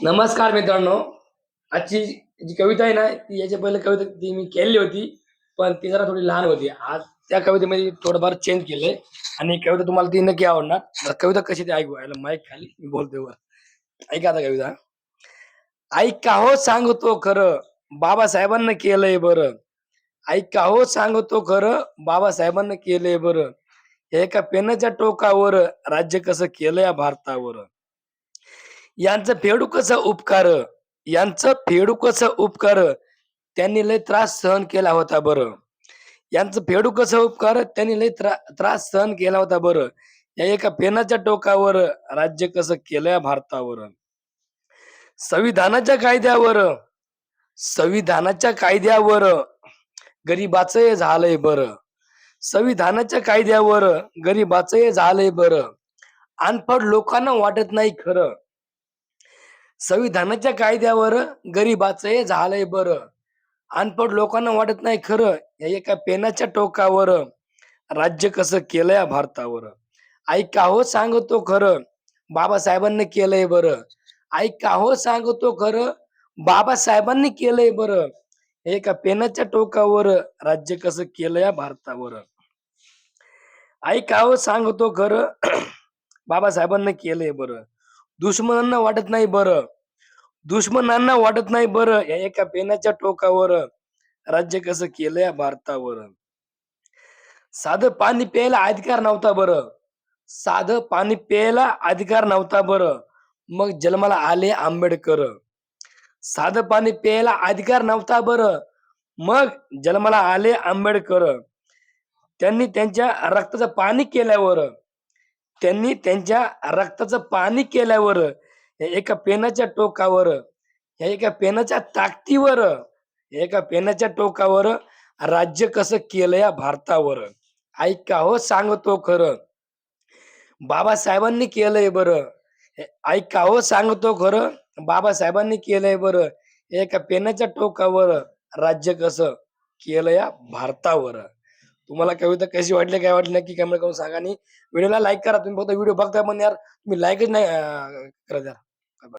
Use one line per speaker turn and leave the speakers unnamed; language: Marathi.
नमस्कार मित्रांनो. आजची जी कविता आहे ना ती याच्या पहिले कविता ती मी केली होती पण ती जरा थोडी लहान होती. आज त्या कवितेमध्ये थोडंफार चेंज केले आणि कविता तुम्हाला ती नक्की आवडणार. कविता कशी ती ऐकू यायला माईक खाली मी बोलते वर. ऐका आता कविता. ऐका हो सांगतो खरं बाबासाहेबांना केलंय बरं. ऐका हो सांगतो खरं बाबासाहेबांना केलंय बरं. एका पेनाच्या टोकावर राज्य कसं केलंय या भारतावर. यांचं फेडू कसं उपकार यांचं फेडू कसं उपकार त्यांनी लय त्रास सहन केला होता बरं. यांचं फेडू कसं उपकार त्यांनी लय त्रा, त्रास सहन केला होता बरं. या एका पेनाच्या टोकावर राज्य कसं केलं भारतावर? संविधानाच्या कायद्यावर संविधानाच्या कायद्यावर गरीबाच हे झालंय बरं. संविधानाच्या कायद्यावर गरीबाच हे झालंय बरं. अनपड लोकांना वाटत नाही खरं. संविधानाच्या कायद्यावर गरीबाचं हे झालंय बरं. अनपढ लोकांना वाटत नाही खरं. या एका पेनाच्या टोकावर राज्य कसं केलंय या भारतावर. ऐका हो सांगतो खरं? बाबासाहेबांनी केलंय बरं. ऐका हो सांगतो खरं? बाबासाहेबांनी केलंय बरं. एका पेनाच्या टोकावर राज्य कसं केलं या भारतावर. ऐका हो सांगतो खरं? बाबासाहेबांनी केलंय बरं. दुश्मनांना वाटत नाही बरं. दुश्मनांना वाटत नाही बरं या एका पेनाच्या टोकावर. राज्य कसं केलं या भारतावर. साधं पाणी प्यायला अधिकार नव्हता बरं. साधं पाणी प्यायला अधिकार नव्हता बरं. मग जन्माला आले आंबेडकर. साधं पाणी प्यायला अधिकार नव्हता बरं. मग जन्माला आले आंबेडकर. त्यांनी त्यांच्या रक्ताचं पाणी केल्यावर त्यांनी त्यांच्या रक्ताचं पाणी केल्यावर एका पेनाच्या टोकावर या एका पेनाच्या ताकदीवर एका पेनाच्या टोकावर राज्य कसं केलं या भारतावर. ऐका हो सांगतो खरं. बाबासाहेबांनी केलंय बरं. ऐका हो सांगतो खरं. बाबासाहेबांनी केलंय बरं. एका पेनाच्या टोकावर राज्य कसं केलं या भारतावर. तुम्हाला कविता कशी वाटली काय वाटली नक्की कमेंट करून सांगा आणि व्हिडिओला लाईक करा. तुम्ही फक्त व्हिडिओ बघता पण यार तुम्ही लाईकच नाही करत यार.